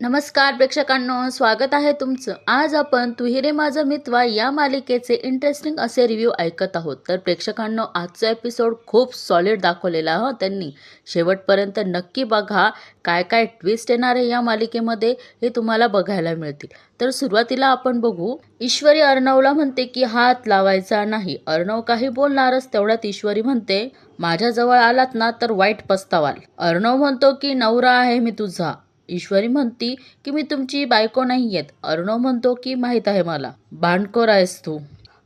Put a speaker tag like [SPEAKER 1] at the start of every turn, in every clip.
[SPEAKER 1] नमस्कार प्रेक्षकांनो स्वागत आहे तुमचं. आज आपण तुहिरे माझा मितवा या मालिकेचे इंटरेस्टिंग असे रिव्ह्यू ऐकत आहोत. तर प्रेक्षकांनो आजचा एपिसोड खूप सॉलिड दाखवलेला हो त्यांनी. शेवटपर्यंत नक्की बघा काय काय ट्विस्ट येणार आहे या मालिकेमध्ये हे तुम्हाला बघायला मिळतील. तर सुरुवातीला आपण बघू. ईश्वरी अर्णवला म्हणते की हात लावायचा नाही. अर्णव काही बोलणारच तेवढ्यात ईश्वरी म्हणते माझ्याजवळ आलात ना तर वाईट पस्तावाल. अर्णव म्हणतो की नवरा आहे मी तुझा. ईश्वरी म्हणती की मी तुमची बायको नाही येत. अर्णव म्हणतो की माहीत आहे मला. भांडखोर आहेस तू.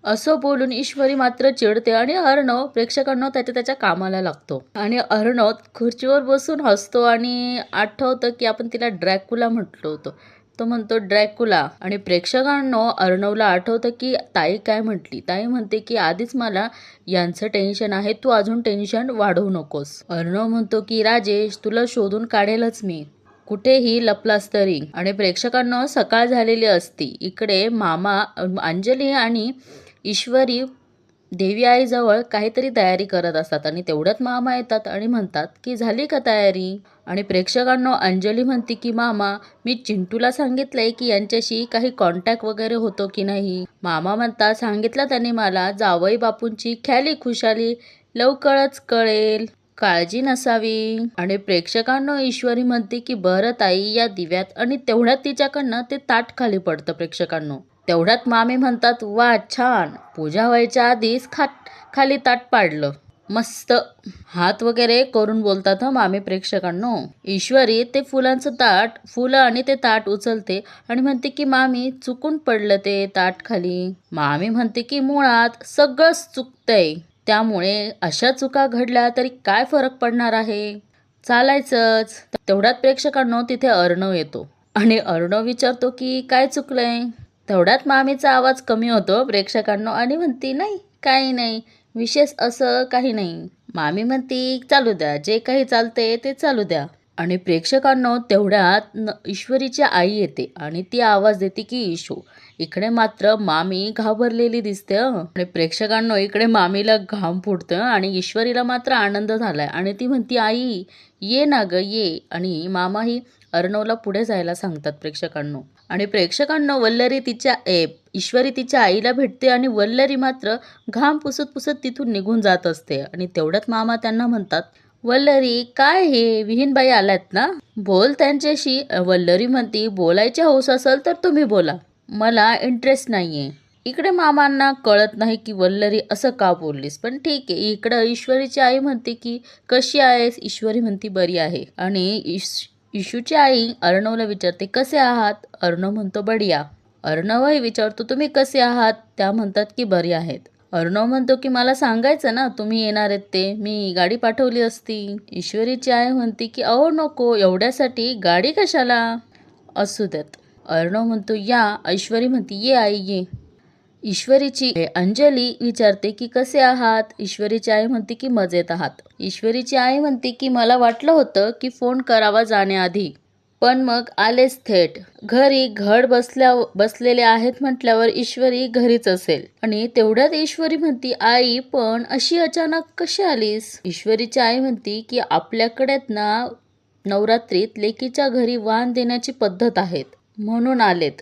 [SPEAKER 1] असं बोलून ईश्वरी मात्र चिडते आणि अर्णव प्रेक्षकांना त्याच्या त्याच्या कामाला लागतो. आणि अर्णव खुर्चीवर बसून हसतो आणि आठवतं की आपण तिला ड्रॅकुला म्हटलं होतं. तो म्हणतो ड्रॅकुला. आणि प्रेक्षकांनो अर्णवला आठवतं की ताई काय म्हटली? ताई म्हणते की आधीच मला यांचं टेन्शन आहे. तू अजून टेन्शन वाढवू नकोस. अर्णव म्हणतो की राजेश तुला शोधून काढेलच मी. कुठेही लपलास तरी. आणि प्रेक्षकांना सकाळ झालेली असती. इकडे मामा अंजली आणि ईश्वरी देवी आईजवळ काहीतरी तयारी करत असतात आणि तेवढ्यात मामा येतात आणि म्हणतात की झाली का तयारी? आणि प्रेक्षकांना अंजली म्हणते की मामा मी चिंटूला सांगितलंय की यांच्याशी काही कॉन्टॅक्ट वगैरे होतो की नाही? मामा म्हणतात सांगितलं त्याने मला जावई बापूंची ख्याली खुशाली लवकरच कळेल. काळजी नसावी. आणि प्रेक्षकांना ईश्वरी म्हणते की बरं ताई या दिव्यात आणि तेवढ्यात तिच्याकडनं ते ताट खाली पडतं प्रेक्षकांनो. तेवढ्यात मामी म्हणतात वा छान! पूजा व्हायच्या आधीच खाट खाली ताट पाडलं. मस्त. हात वगैरे करून बोलतात हं मामी प्रेक्षकांनो. ईश्वरी ते फुलांचं ताट फुलं आणि ते ताट उचलते आणि म्हणते की मामी चुकून पडलं ते ताट खाली. मामी म्हणते की मुळात सगळंच चुकतंय. त्यामुळे अशा चुका घडल्या तरी काय फरक पडणार आहे? चालायचंच. तेवढ्यात प्रेक्षकांनो तिथे अर्णव येतो. आणि अर्णव विचारतो की काय चुकलंय? तेवढ्यात मामीचा आवाज कमी होतो. प्रेक्षकांनो आणि म्हणती नाही काही नाही. विशेष असं काही नाही. मामी म्हणती चालू द्या. जे काही चालते ते चालू द्या. आणि प्रेक्षकांनो तेवढ्यात ईश्वरीची आई येते आणि ती आवाज देते की ईशू इकडे मात्र मामी घाबरलेली दिसते आणि प्रेक्षकांनो इकडे मामीला घाम फुटतं आणि ईश्वरीला मात्र आनंद झालाय. आणि ती म्हणती आई ये ना ग ये. आणि मामाही अर्णवला पुढे जायला सांगतात प्रेक्षकांनो. आणि प्रेक्षकांनो वल्लरी तिच्या ए ईश्वरी तिच्या आईला भेटते आणि वल्लरी मात्र घाम पुसत पुसत तिथून निघून जात असते. आणि तेवढ्यात मामा त्यांना म्हणतात वल्लरी काय हे? विहीनबाई आल्यात ना? बोल त्यांच्याशी. वल्लरी म्हणती बोलायची हौस असेल तर तुम्ही बोला. मला इंटरेस्ट नाही आहे इकडे मामांना कळत नाही की वल्लरी असं का बोललीस. पण ठीक आहे इकडं ईश्वरीची आई म्हणते की कशी आहेस? ईश्वरी म्हणती बरी आहे. आणि ईश इशूची आई अर्णवला विचारते कसे आहात? अर्णव म्हणतो बढिया. अर्णवही विचारतो तुम्ही कसे आहात? त्या म्हणतात की बरी आहेत. अर्णव म्हणतो की मला सांगायचं ना तुम्ही येणार आहेत ते. मी गाडी पाठवली असती. ईश्वरीची आई म्हणते की अहो नको एवढ्यासाठी. गाडी कशाला? असू देत. अर्णव म्हणतो या. ऐश्वरी म्हणते ये आई ये. ईश्वरीची अंजली विचारते की कसे आहात? ईश्वरीची आई म्हणते की मजेत आहात. ईश्वरीची आई म्हणते की मला वाटलं होतं की फोन करावा जाण्याआधी पण मग आलेच थेट. घरी घड बसल्या बसलेले आहेत म्हटल्यावर ईश्वरी घरीच असेल. आणि तेवढ्यात ईश्वरी म्हणती आई पण अशी अचानक कशी आलीस? ईश्वरीची आई म्हणती की आपल्याकडे ना नवरात्रीत लेकीच्या घरी वाण देण्याची पद्धत आहेत. म्हणून आलेत.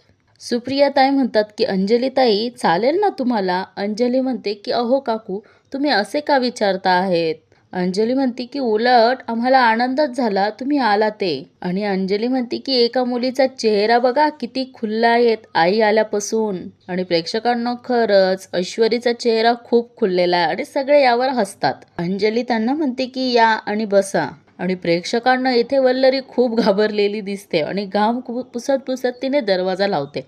[SPEAKER 1] सुप्रियाताई म्हणतात की अंजलीताई चालेल ना तुम्हाला? अंजली म्हणते की अहो काकू तुम्ही असे का विचारता आहेत? अंजली म्हणते की उलट आम्हाला आनंदच झाला तुम्ही आला ते. आणि अंजली म्हणते की एका मुलीचा चेहरा बघा किती खुल्ला आहेत आई आल्यापासून. आणि प्रेक्षकांना खरंच ऐश्वरीचा चेहरा खूप खुललेला आहे आणि सगळे यावर हसतात. अंजली त्यांना म्हणते की या आणि बसा. आणि प्रेक्षकांना इथे वल्लरी खूप घाबरलेली दिसते आणि घाम कु- पुसत पुसत तिने दरवाजा लावते.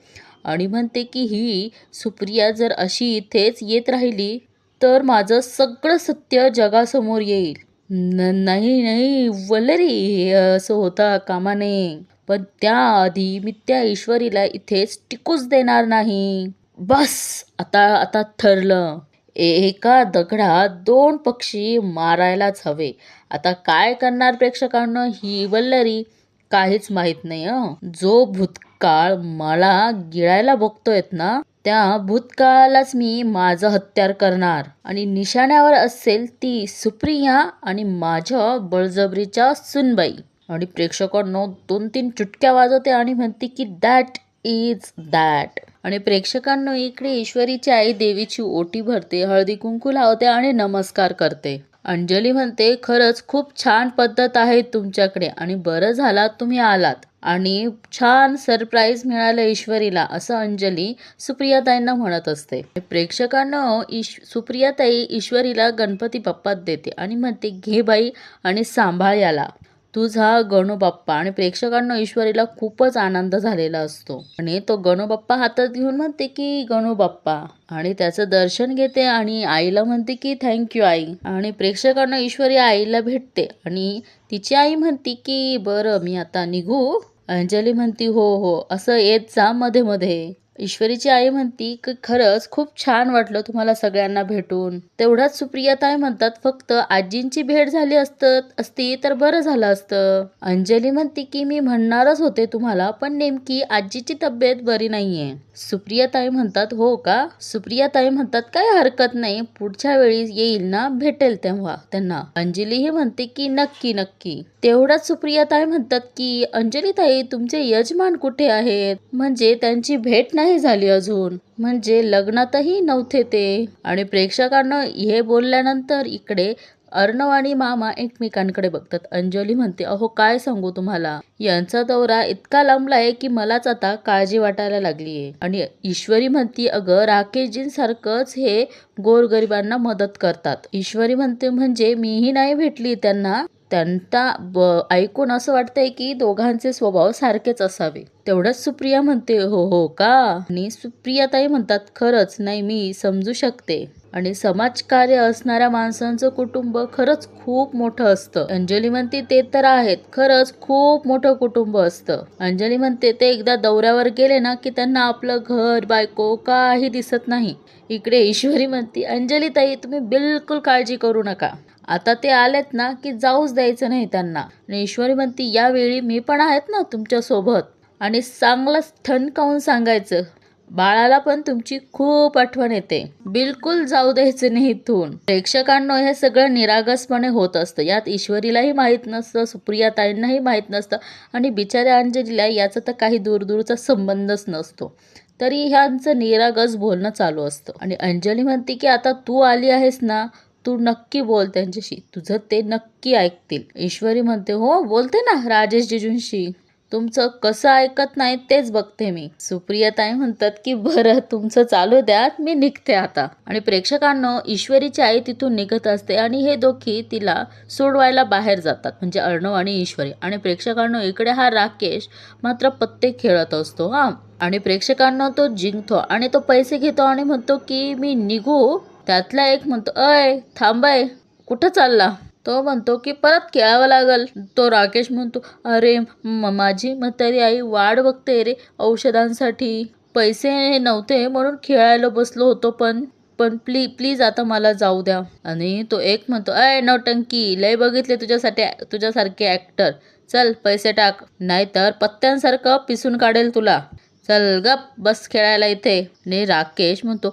[SPEAKER 1] आणि म्हणते की ही सुप्रिया जर अशी इथेच येत राहिली तर माझं सगळं सत्य जगासमोर येईल. न नाही नाही वल्लरी असं होता कामा नये पण त्याआधी मी त्या ईश्वरीला इथेच टिकूच देणार नाही. बस आता आता ठरलं. एका दगडात दोन पक्षी मारायलाच हवे. आता काय करणार प्रेक्षकांना? ही वल्लरी काहीच माहीत नाही जो भूतकाळ मला गिळायला बघतोयत ना त्या भूतकाळालाच मी माझं हत्यार करणार. आणि निशाण्यावर असेल ती सुप्रिया आणि माझ्या बळजबरीच्या सुनबाई. आणि प्रेक्षकांनो दोन तीन चुटक्या वाजवते आणि म्हणते की दॅट इज दॅट आणि प्रेक्षकांना इकडे ईश्वरीची आई देवीची ओटी भरते हळदी कुंकू लावते आणि नमस्कार करते. अंजली म्हणते खरंच खूप छान पद्धत आहे तुमच्याकडे आणि बरं झाला तुम्ही आलात. आणि छान सरप्राईज मिळालं ईश्वरीला असं अंजली सुप्रियाताईंना म्हणत असते. प्रेक्षकांना ईश सुप्रियाताई ईश्वरीला गणपती बाप्पात देते आणि म्हणते घे बाई आणि सांभाळ याला. तुझा गणूबाप्पा. आणि प्रेक्षकांना ईश्वरीला खूपच आनंद झालेला असतो. आणि तो गणूबाप्पा हातात घेऊन म्हणते की गणूबाप्पा. आणि त्याचं दर्शन घेते आणि आईला म्हणते की थँक्यू आई. आणि प्रेक्षकांना ईश्वरी आईला भेटते. आणि तिची आई म्हणते की बरं मी आता निघू. अंजली म्हणती हो हो. असं येत जा मध्ये मध्ये ईश्वरीची आई म्हणती की खरंच खूप छान वाटलं तुम्हाला सगळ्यांना भेटून. तेवढ्याच सुप्रियाताई म्हणतात फक्त आजींची भेट झाली असत असती तर बरं झालं असतं. अंजली म्हणते की मी म्हणणारच होते तुम्हाला पण नेमकी आजीची तब्येत बरी नाहीये. सुप्रियाताई म्हणतात हो का? सुप्रियाताई म्हणतात काय हरकत नाही. पुढच्या वेळी येईल ना? भेटेल तेव्हा त्यांना. अंजलीही म्हणते की नक्की नक्की. तेवढ्याच सुप्रियाताई म्हणतात की अंजलीताई तुमचे यजमान कुठे आहेत? म्हणजे त्यांची भेट नाही नाही झाली अजून. म्हणजे लग्नातही नव्हते ते. आणि प्रेक्षकांना हे बोलल्यानंतर इकडे अर्णव आणि मामा एकमेकांकडे बघतात. अंजली म्हणते अहो काय सांगू तुम्हाला? यांचा दौरा इतका लांबलाय की मलाच आता काळजी वाटायला लागलीये. आणि ईश्वरी म्हणती अगं राकेशजींसारखंच हे गोरगरिबांना मदत करतात. ईश्वरी म्हणते म्हणजे मीही नाही भेटली त्यांना? त्यांना ब- ऐकून असं वाटतंय की दोघांचे स्वभाव सारखेच असावे. तेवढंच सुप्रिया म्हणते हो हो का? आणि सुप्रियाताई म्हणतात खरंच नाही मी समजू शकते. आणि समाजकार्य असणाऱ्या माणसांचं कुटुंब खरंच खूप मोठं असतं. अंजली म्हणते ते तर आहेत खरंच खूप मोठं कुटुंब असतं. अंजली म्हणते ते एकदा दौऱ्यावर गेले ना की त्यांना आपलं घर बायको काही दिसत नाही. इकडे ईश्वरी म्हणते अंजली ताई तुम्ही बिलकुल काळजी करू नका. आता ते आलेत ना की जाऊच द्यायचं नाही त्यांना. आणि ईश्वरी म्हणती यावेळी मी पण आहेत ना तुमच्यासोबत. आणि चांगलं ठणकावून सांगायचं? बाळाला पण तुमची खूप आठवण येते. बिलकुल जाऊ द्यायचं नाही इथून. प्रेक्षकांना हे सगळं निरागसपणे होत असतं. यात ईश्वरीलाही माहीत नसतं सुप्रियाताईंनाही माहीत नसतं आणि बिचाऱ्या अंजलीला याचा तर काही दूरदूरचा संबंधच नसतो. तरी ह्यांचं निरागस बोलणं चालू असतं. आणि अंजली म्हणते की आता तू आली आहेस ना तू नक्की बोल त्यांच्याशी. तुझं ते नक्की ऐकतील. ईश्वरी म्हणते हो बोलते ना राजेश जिजूंशी. तुमचं कसं ऐकत नाही तेच बघते मी. सुप्रिया ताई म्हणतात की बरं तुमचं चालू द्या मी निघते आता. आणि प्रेक्षकांना ईश्वरीची आई तिथून निघत असते आणि हे दोघी तिला सोडवायला बाहेर जातात म्हणजे अर्णव आणि ईश्वरी. आणि प्रेक्षकांना इकडे हा राकेश मात्र पत्ते खेळत असतो हा. आणि प्रेक्षकांना तो जिंकतो आणि तो पैसे घेतो आणि म्हणतो की मी निघू त्यातला एक म्हणतो अय थांबाय कुठं चालला? तो म्हणतो की परत खेळावं लागल. तो राकेश म्हणतो अरे माझी म्हातारी आई वाट बघते रे औषधांसाठी. पैसे नव्हते म्हणून खेळायला बसलो होतो पण पण प्ली प्लीज आता मला जाऊ द्या. आणि तो एक म्हणतो अय नौटंकी लय बघितले तुझ्यासाठी तुझ्यासारखे ॲक्टर चल पैसे टाक नाहीतर पत्त्यांसारखं पिसून काढेल तुला. चल गप बस खेळायला इथे. ने राकेश म्हणतो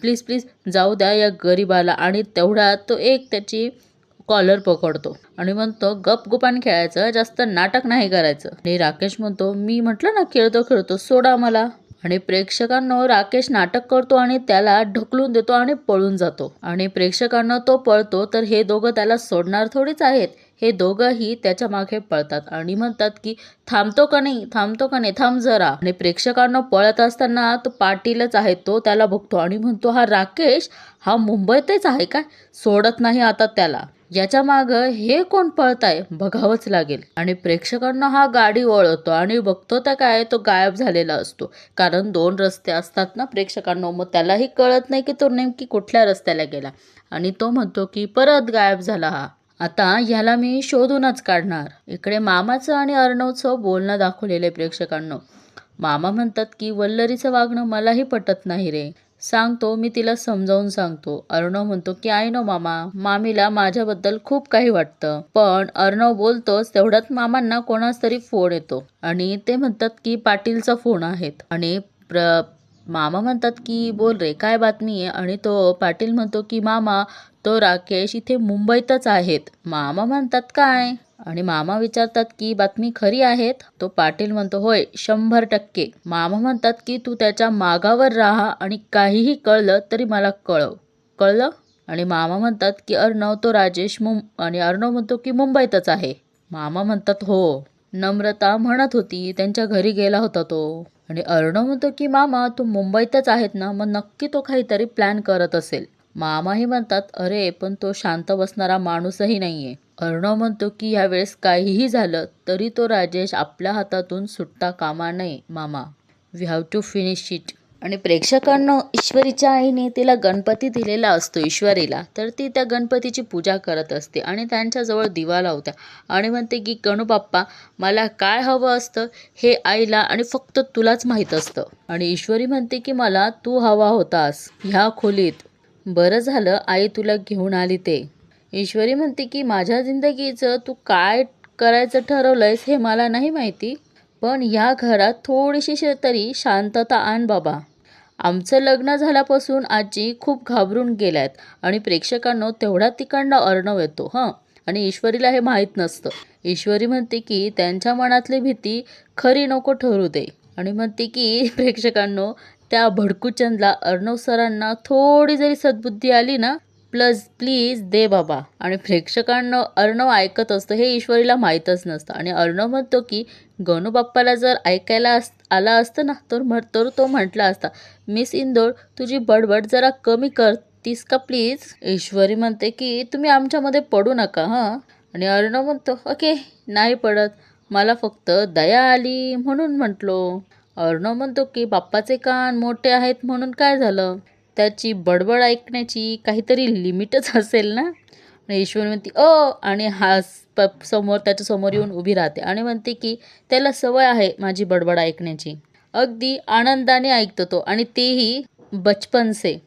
[SPEAKER 1] प्लीज प्लीज जाऊ द्या या गरीबाला. आणि तेवढा तो एक त्याची कॉलर पकडतो. आणि म्हणतो गप गुपान खेळायचं जास्त नाटक नाही करायचं. आणि राकेश म्हणतो मी म्हटलं ना खेळतो खेळतो सोडा मला. आणि प्रेक्षकांना राकेश नाटक करतो आणि त्याला ढकलून देतो आणि पळून जातो. आणि प्रेक्षकांना तो पळतो तर हे दोघं त्याला सोडणार थोडीच आहेत. हे दोघंही त्याच्यामागे पळतात आणि म्हणतात की थांबतो का नाही? थांबतो का नाही? थांब जरा. आणि प्रेक्षकांना पळत असताना तो पाटीलच आहे तो त्याला बघतो आणि म्हणतो हा राकेश हा मुंबईतच आहे काय? सोडत नाही आता त्याला. याच्या माग हे कोण पळताय बघावंच लागेल. आणि प्रेक्षकांना हा गाडी ओळखतो आणि बघतो तर काय तो गायब झालेला असतो. कारण दोन रस्ते असतात ना प्रेक्षकांना मग त्यालाही कळत नाही की तो नेमकी कुठल्या रस्त्याला गेला. आणि तो म्हणतो की परत गायब झाला हा. आता ह्याला मी शोधूनच काढणार. इकडे मामाचं आणि अर्णवचं बोलणं दाखवलेलं आहे प्रेक्षकांना. मामा म्हणतात की वल्लरीचं वागणं मलाही पटत नाही रे. सांगतो मी तिला समजावून सांगतो. अर्णव म्हणतो की आय नो मामा मामीला माझ्याबद्दल खूप काही वाटतं. पण अर्णव बोलतोच तेवढ्यात मामांना कोणाच तरी फोन येतो. आणि ते म्हणतात की पाटीलचा फोन आहेत. आणि प्र मामा म्हणतात की बोल रे काय बातमी आहे? आणि तो पाटील म्हणतो की मामा तो राकेश इथे मुंबईतच आहेत. मामा म्हणतात काय? आणि मामा विचारतात की बातमी खरी आहेत? तो पाटील म्हणतो होय शंभर टक्के. मामा म्हणतात की तू त्याच्या मागावर राहा आणि काहीही कळलं तरी मला कळव. कळलं? आणि मामा म्हणतात की अर्णव तो राजेश मुं आणि अर्णव म्हणतो की मुंबईतच आहे. मामा म्हणतात हो. नम्रता म्हणत होती त्यांच्या घरी गेला होता तो. आणि अर्णव म्हणतो की मामा तू मुंबईतच आहेत ना मग नक्की तो काहीतरी प्लॅन करत असेल. मामाही म्हणतात अरे पण तो शांत बसणारा माणूसही नाहीये. अर्णव म्हणतो की यावेळेस काहीही झालं तरी तो राजेश आपल्या हातातून सुटता कामा नये मामा. We have to finish it आणि प्रेक्षकांना ईश्वरीच्या आईने तिला गणपती दिलेला असतो ईश्वरीला तर ती त्या गणपतीची पूजा करत असते आणि त्यांच्याजवळ दिवा लावत्या आणि म्हणते की गणूबाप्पा मला काय हवं असतं हे आईला आणि फक्त तुलाच माहीत असतं. आणि ईश्वरी म्हणते की मला तू हवा होतास ह्या खोलीत. बरं झालं आई तुला घेऊन आली ते. ईश्वरी म्हणते की माझ्या जिंदगीचं तू काय करायचं ठरवलंयस हे मला नाही माहिती. पण या घरात थोडीशी तरी शांतता आण बाबा. आमचं लग्न झाल्यापासून आजी खूप घाबरून गेल्यात आणि प्रेक्षकांनो तेवढा तिकडनं अर्णव येतो हं? आणि ईश्वरीला हे माहीत नसतं. ईश्वरी म्हणते की त्यांच्या मनातली भीती खरी नको ठरू दे. आणि म्हणते की प्रेक्षकांनो त्या भडकूचंदला अर्णव सरांना थोडी जरी सद्बुद्धी आली ना प्लस प्लीज दे बाबा. आणि प्रेक्षकांना अर्णव ऐकत असतं हे ईश्वरीला माहीतच नसतं. आणि अर्णव म्हणतो की गणू बाप्पाला जर ऐकायला अस आला असतं ना तर म्हण तर तो म्हटला असता मिस इंदोर तुझी बडबड जरा कमी करतीस का प्लीज? ईश्वरी म्हणते की तुम्ही आमच्यामध्ये पडू नका हां? आणि अर्णव म्हणतो ओके नाही पडत. मला फक्त दया आली म्हणून म्हटलो. अर्णव म्हणतो की बाप्पाचे कान मोठे आहेत म्हणून काय झालं? त्याची बडबड ऐकण्याची काहीतरी लिमिटच असेल ना? आणि ईश्वरी म्हणते अ आणि हा प समोर त्याच्यासमोर येऊन उभी राहते आणि म्हणते की त्याला सवय आहे माझी बडबड ऐकण्याची. अगदी आनंदाने ऐकतो तो आणि तेही बचपन से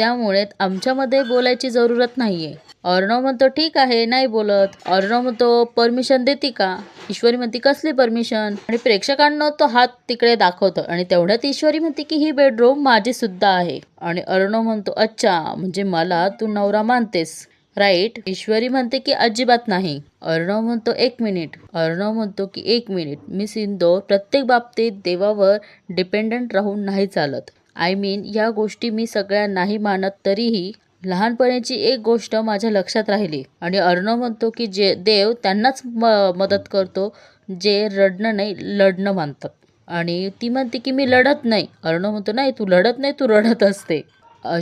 [SPEAKER 1] त्यामुळे आमच्यामध्ये बोलायची जरूरत नाही आहे अर्णव म्हणतो ठीक आहे नाही बोलत. अर्णव म्हणतो परमिशन देते का? ईश्वरी म्हणते कसली परमिशन? आणि प्रेक्षकांना तो हात तिकडे दाखवतो आणि तेवढ्यात ईश्वरी म्हणते की ही बेडरूम माझी सुद्धा आहे. आणि अर्णव म्हणतो अच्छा म्हणजे मला तू नवरा मानतेस. राईट. ईश्वरी म्हणते की अजिबात नाही. अर्णव म्हणतो एक मिनिट. अर्णव म्हणतो की एक मिनिट. मी सिंधो प्रत्येक बाबतीत देवावर डिपेंडंट राहून नाही चालत. आय मीन या गोष्टी मी सगळ्या नाही मानत तरीही लहानपणीची एक गोष्ट माझ्या लक्षात राहिली. आणि अर्णव म्हणतो की जे देव त्यांनाच म मदत करतो जे रडणं नाही लढणं मानतात. आणि ती म्हणते की मी लढत नाही. अर्णव म्हणतो नाही तू लढत नाही तू रडत असते.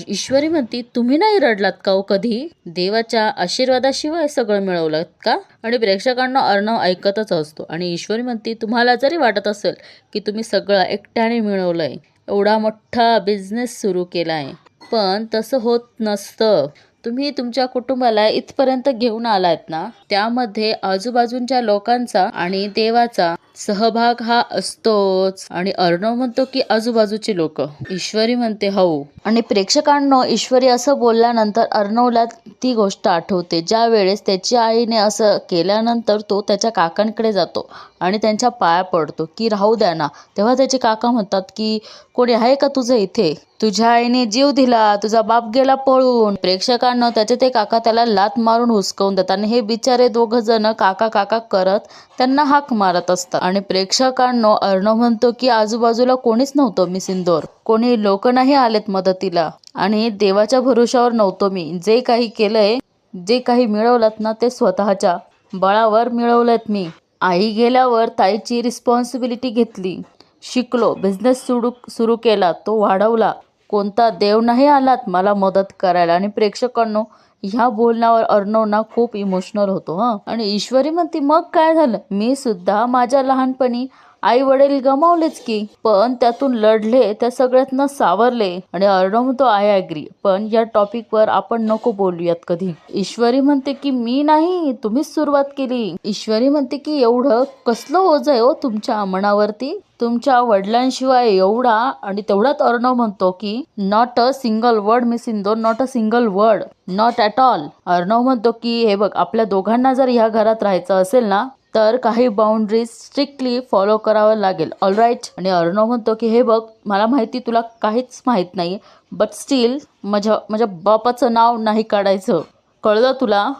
[SPEAKER 1] ईश्वरी म्हणती तुम्ही नाही रडलात का हो कधी? देवाच्या आशीर्वादाशिवाय सगळं मिळवलं का? आणि प्रेक्षकांना अर्णव ऐकतच असतो. आणि ईश्वरी म्हणती तुम्हाला जरी वाटत असेल की तुम्ही सगळं एकट्याने मिळवलंय एवढा मोठा बिझनेस सुरू केला आहे पण तसं होत नसतं. तुम्ही तुमच्या कुटुंबाला इथपर्यंत घेऊन आलात ना? त्यामध्ये आजूबाजूच्या लोकांचा आणि देवाचा सहभाग हा असतोच. आणि अर्णव म्हणतो की आजूबाजूची लोक. ईश्वरी म्हणते हो आणि प्रेक्षकांनो ईश्वरी असं बोलल्यानंतर अर्णवला ती गोष्ट आठवते. ज्या वेळेस त्याची आईने असं केल्यानंतर तो त्याच्या काकांकडे जातो आणि त्यांच्या पाया पडतो की राहू द्या ना. तेव्हा त्याचे काका म्हणतात की कोणी आहे का तुझं इथे? तुझ्या आईने जीव दिला तुझा बाप गेला पळून. प्रेक्षकांना त्याचे ते काका त्याला लात मारून हुसकवून देतात आणि हे बिचारे दोघ जण काका काका करत त्यांना हाक मारत असतात. आणि प्रेक्षकांनो अर्णव म्हणतो की आजूबाजूला कोणीच नव्हतं मी सिंदोर कोणी लोक नाही आलेत मदतीला. आणि देवाच्या भरोशावर नव्हतो मी. जे काही केलंय जे काही मिळवलं ना ते स्वतःच्या बळावर मिळवलेत मी. आई गेल्यावर ताईची रिस्पॉन्सिबिलिटी घेतली. शिकलो. बिझनेस सुरू सुरू केला. तो वाढवला. कोणता देव नाही आलात मला मदत करायला. आणि प्रेक्षकांनो ह्या बोलण्यावर अर्णव ना खूप इमोशनल होतो हं. आणि ईश्वरी म्हणते मग काय झालं? मी सुद्धा माझ्या लहानपणी आई वडील गमावलेच की. पण त्यातून लढले त्या सगळ्यातनं सावरले. आणि अर्णव म्हणतो आय ॲग्री. पण या टॉपिकवर आपण नको बोलूयात कधी. ईश्वरी म्हणते की मी नाही तुम्हीच सुरुवात केली. ईश्वरी म्हणते की एवढं कसलं ओझ आहे हो तुमच्या मनावरती? तुमच्या वडिलांशिवाय एवढा आणि तेवढाच अर्णव म्हणतो की not a single word miss in दोन not a single word not at all Arnav म्हणतो की हे बघ आपल्या दोघांना जर ह्या घरात राहायचं असेल ना तर काही बाउंड्रीज स्ट्रिक्टली फॉलो करावं लागेल. ऑल राईट आणि अर्णव म्हणतो की हे बघ मला माहिती तुला काहीच माहीत नाही बट स्टील माझ्या माझ्या बापाचं नाव नाही काढायचं. कळलं तुला?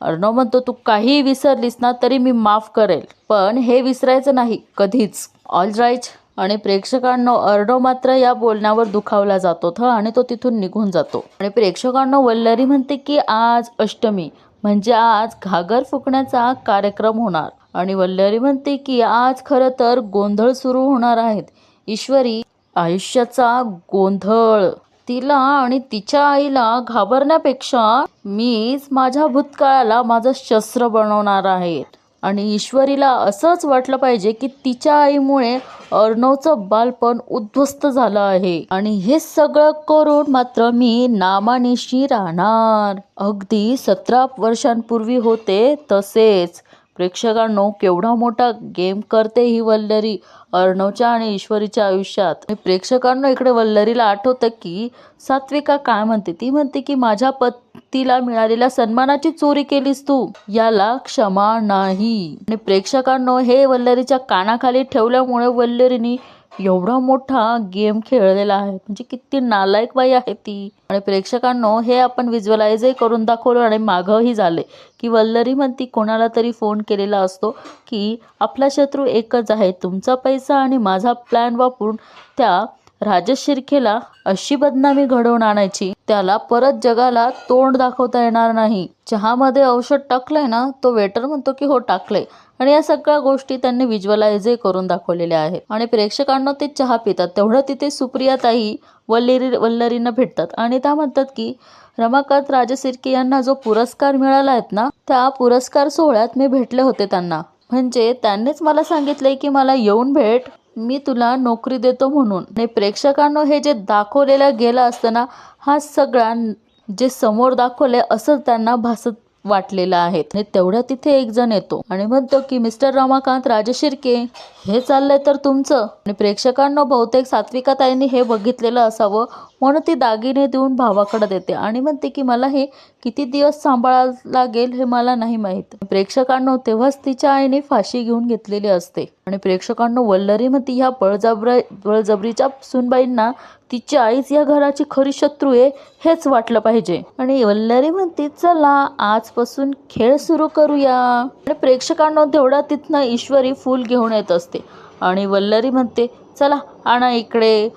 [SPEAKER 1] अर्णव म्हणतो तू काही विसरलीस ना तरी मी माफ करेल पण हे विसरायचं नाही कधीच. ऑल राईट आणि प्रेक्षकांनो अर्णव मात्र या बोलण्यावर दुखावला जातो थ आणि तो तिथून निघून जातो. आणि प्रेक्षकांनो वल्लरी म्हणते की आज अष्टमी म्हणजे आज घागर फुकण्याचा कार्यक्रम होणार. आणि वल्लरी म्हणते की आज खरं तर गोंधळ सुरू होणार आहेत. ईश्वरी आयुष्याचा गोंधळ. तिला आणि तिच्या आईला घाबरण्यापेक्षा मीच माझ्या भूतकाळाला माझं शस्त्र बनवणार आहे. आणि ईश्वरीला असंच वाटलं पाहिजे की तिच्या आईमुळे अर्णवचं बालपण उद्ध्वस्त झालं आहे. आणि हे सगळं करून मात्र मी नामानिशी राहणार. अगदी सतरा वर्षांपूर्वी होते तसेच. प्रेक्षकांनो केवढा मोठा गेम करते ही वल्लरी अर्णवच्या आणि ईश्वरीच्या आयुष्यात. प्रेक्षकांनो इकडे वल्लरीला आठवतं की सात्विका काय म्हणते? ती म्हणते की माझ्या पतीला मिळालेल्या सन्मानाची चोरी केलीस तू. याला क्षमा नाही. आणि प्रेक्षकांनो हे वल्लरीच्या कानाखाली ठेवल्यामुळे वल्लरीनी एवढा मोठा गेम खेळलेला आहे. म्हणजे किती नालायक बाई आहे ती. आणि प्रेक्षकांनो हे आपण विज्युअलाइजही करून दाखवलं आणि मागंही झाले. की वल्लरी म्हणती कोणाला तरी फोन केलेला असतो की आपला शत्रू एकच आहे तुमचा पैसा आणि माझा प्लॅन वापरून त्या राजेश शिर्केला अशी बदनामी घडवून आणायची. त्याला परत जगाला तोंड दाखवता येणार नाही. चहामध्ये औषध टाकलंय ना तो वेटर म्हणतो की हो टाकलंय. आणि या सगळ्या गोष्टी त्यांनी व्हिज्युअलाइजही करून दाखवलेल्या आहेत. आणि प्रेक्षकांना ते चहा पितात. तेवढं तिथे सुप्रियाताई वल्लेरी वल्लरींना भेटतात. आणि त्या म्हणतात की रमाकांत राजसिरके यांना जो पुरस्कार मिळाला आहेत ना त्या पुरस्कार सोहळ्यात मी भेटले होते त्यांना. म्हणजे त्यांनीच मला सांगितले की मला येऊन भेट मी तुला नोकरी देतो म्हणून. आणि प्रेक्षकांनो हे जे दाखवलेलं गेलं असताना हा सगळा जे समोर दाखवले असं त्यांना भासत वाटलेलं आहे आणि तेवढ्या तिथे एक जण येतो आणि म्हणतो की मिस्टर रमाकांत राजशिर्के हे चाललंय तर तुमचं? आणि प्रेक्षकांना बहुतेक सात्विकाताईंनी हे बघितलेलं असावं. म्हणून ती दागिने देऊन भावाकडे देते. आणि म्हणते की मला हे किती दिवस सांभाळावं लागेल हे मला नाही माहीत. प्रेक्षकांनो तेव्हाच तिच्या आईने फाशी घेऊन घेतलेली असते. आणि प्रेक्षकांनो वल्लरी म्हणते ह्या बळजबरा बळजबरीच्या सुनबाईंना तिची आईच या घराची खरी शत्रू आहे हेच वाटलं पाहिजे. आणि वल्लरी म्हणते चला आजपासून खेळ सुरू करूया. आणि प्रेक्षकांना तेवढा तिथनं ईश्वरी फूल घेऊन येत असते. आणि वल्लरी म्हणते चला आणा इकडे.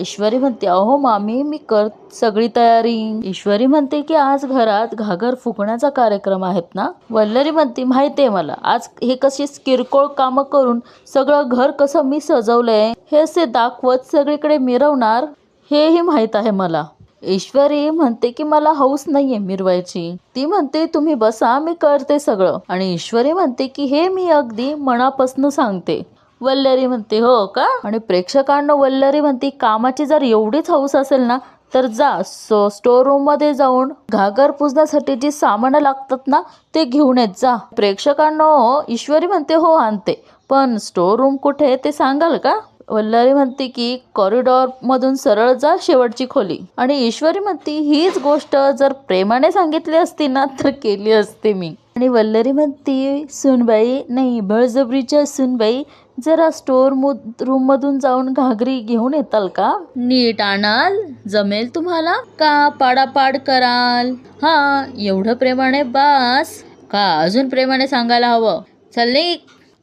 [SPEAKER 1] ईश्वरी म्हणते अहो मामी मी कर सगळी तयारी. ईश्वरी म्हणते की आज घरात घागर फुकण्याचा कार्यक्रम आहेत ना? वल्लरी म्हणते माहितीये मला आज हे कशी किरकोळ कामं करून सगळं घर कसं मी सजवलंय हे असे दाखवत सगळीकडे मिरवणार हेही माहीत आहे मला. ईश्वरी म्हणते की मला हौस नाहीये मिरवायची. ती म्हणते तुम्ही बसा मी करते सगळं. आणि ईश्वरी म्हणते की हे मी अगदी मनापासून सांगते. वल्लरी म्हणते हो का? आणि प्रेक्षकांना वल्लरी म्हणते कामाची जर एवढीच हौस असेल ना तर जा सो स्टोर रूममध्ये जाऊन घागर पुजण्यासाठी जी सामानं लागतात ना ते घेऊन येत जा. प्रेक्षकांना ईश्वरी म्हणते हो आणते. पण स्टोर रूम कुठे ते सांगाल का? वल्लारी म्हणते की कॉरिडॉर मधून सरळ जा शेवटची खोली. आणि ईश्वरी म्हणते हीच गोष्ट जर प्रेमाने सांगितली असती ना तर केली असते मी. आणि वल्लरी म्हणते सुनबाई नाही बळजबरीच्या सुनबाई जरा स्टोर रूम मधून जाऊन घागरी घेऊन येताल का? नीट आणाल जमेल तुम्हाला. का पाडापाड कराल? हा एवढं प्रेमाने बास. का अजून प्रेमाने सांगायला हवं? चालले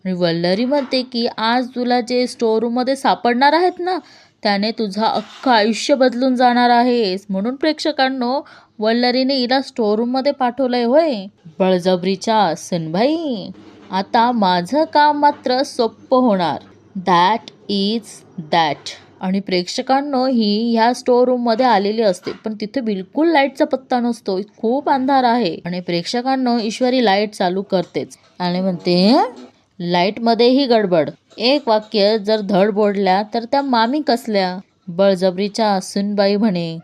[SPEAKER 1] आणि वल्लरी म्हणते की आज तुला जे स्टोर रूममध्ये सापडणार आहेत ना त्याने तुझं अख्खं आयुष्य बदलून जाणार आहेस. म्हणून प्रेक्षकांनो वल्लरीने हिला स्टोर रूममध्ये पाठवलंय होय. बळजबरीच्या सनभाई. आता माझं काम मात्र सोपं होणार. दॅट इज दॅट आणि प्रेक्षकांनो ही ह्या स्टोर रूममध्ये आलेली असते. पण तिथे बिलकुल लाईटचा पत्ता नसतो. खूप अंधार आहे. आणि प्रेक्षकांनो ईश्वरी लाइट चालू करतेच. आणि म्हणते लाईटमध्येही गडबड. एक वाक्य जर धड बोडल्या तर त्या मामी कसल्या? बळजबरीच्या सुनबाई म्हणे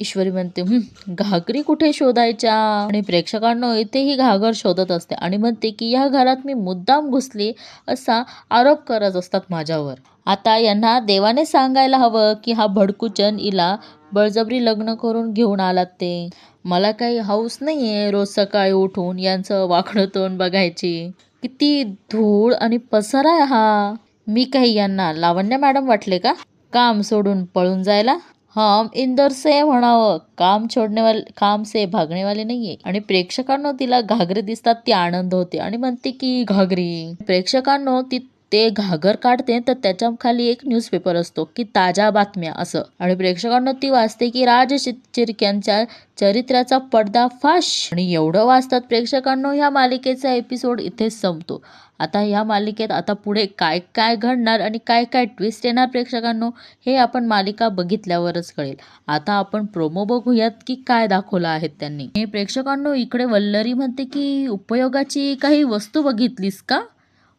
[SPEAKER 1] ईश्वरी म्हणते घागरी कुठे शोधायच्या? आणि प्रेक्षकांना इथेही घागर शोधत असते आणि म्हणते की या घरात मी मुद्दाम घुसले असा आरोप करत असतात माझ्यावर. आता यांना देवाने सांगायला हवं की हा भडकुचन इला बळजबरी लग्न करून घेऊन आलात ते. मला काही हौस नाही आहे रोज सकाळी उठून यांचं वाकडं तोंड बघायची. किती धूळ आणि पसारा आहे हा. मी काही यांना लावण्य मॅडम वाटले का? काम सोडून पळून जायला हम इंदर से म्हणावं. काम छोडणे वाले काम से भागणे वाले नाहीये. आणि प्रेक्षकांनो तिला घागरे दिसतात ती आनंद होते. आणि म्हणते की घागरी. प्रेक्षकांनो ती ते घागर काढते तर त्याच्याखाली एक न्यूजपेपर असतो की ताज्या बातम्या असं. आणि प्रेक्षकांना ती वाचते की राज चिरक्यांच्या चरित्राचा पडदाफाश आणि एवढं वाचतात प्रेक्षकांनो ह्या मालिकेचा एपिसोड इथे संपतो. आता ह्या मालिकेत आता पुढे काय काय घडणार आणि काय काय ट्विस्ट येणार प्रेक्षकांनो हे आपण मालिका बघितल्यावरच कळेल. आता आपण प्रोमो बघूयात की काय दाखवलं आहेत त्यांनी. हे प्रेक्षकांनो इकडे वल्लरी म्हणते की उपयोगाची काही वस्तू बघितलीस का?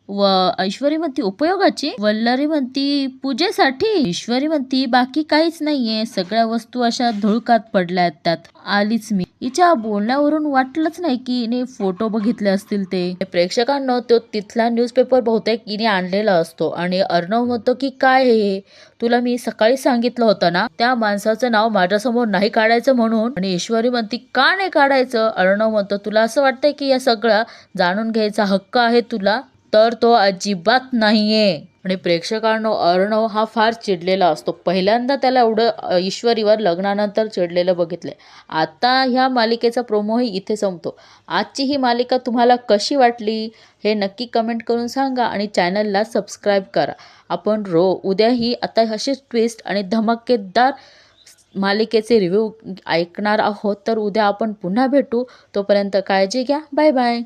[SPEAKER 1] व ऐश्वरी म्हणती उपयोगाची वल्लरी म्हणती पूजेसाठी. ईश्वरी म्हणती बाकी काहीच नाहीये. सगळ्या वस्तू अशा धुळकात पडल्या आहेत त्यात आलीच मी. हिच्या बोलण्यावरून वाटलंच नाही की हिने फोटो बघितले असतील ते. प्रेक्षकांना तो तिथला न्यूजपेपर बहुतेक हिने आणलेला असतो. आणि अर्णव म्हणतो की काय हे? तुला मी सकाळी सांगितलं होतं ना? त्या माणसाचं नाव माझ्यासमोर नाही काढायचं म्हणून? आणि ईश्वरी म्हणती का नाही काढायचं? अर्णव म्हणतो तुला असं वाटतंय की या सगळं जाणून घ्यायचा हक्क आहे तुला? तर तो अजिबात नाही आहे आणि प्रेक्षकांनो अर्णव हा फार चिडलेला असतो. पहिल्यांदा त्याला एवढं ईश्वरीवर लग्नानंतर चिडलेलं बघितलंय. आता ह्या मालिकेचा प्रोमोही इथे संपतो. आजची ही मालिका तुम्हाला कशी वाटली हे नक्की कमेंट करून सांगा आणि चॅनलला सबस्क्राईब करा. आपण रो उद्याही आता असेच ट्विस्ट आणि धमाकेदार मालिकेचे रिव्ह्यू ऐकणार आहोत. तर उद्या आपण पुन्हा भेटू. तोपर्यंत काळजी घ्या. Bye bye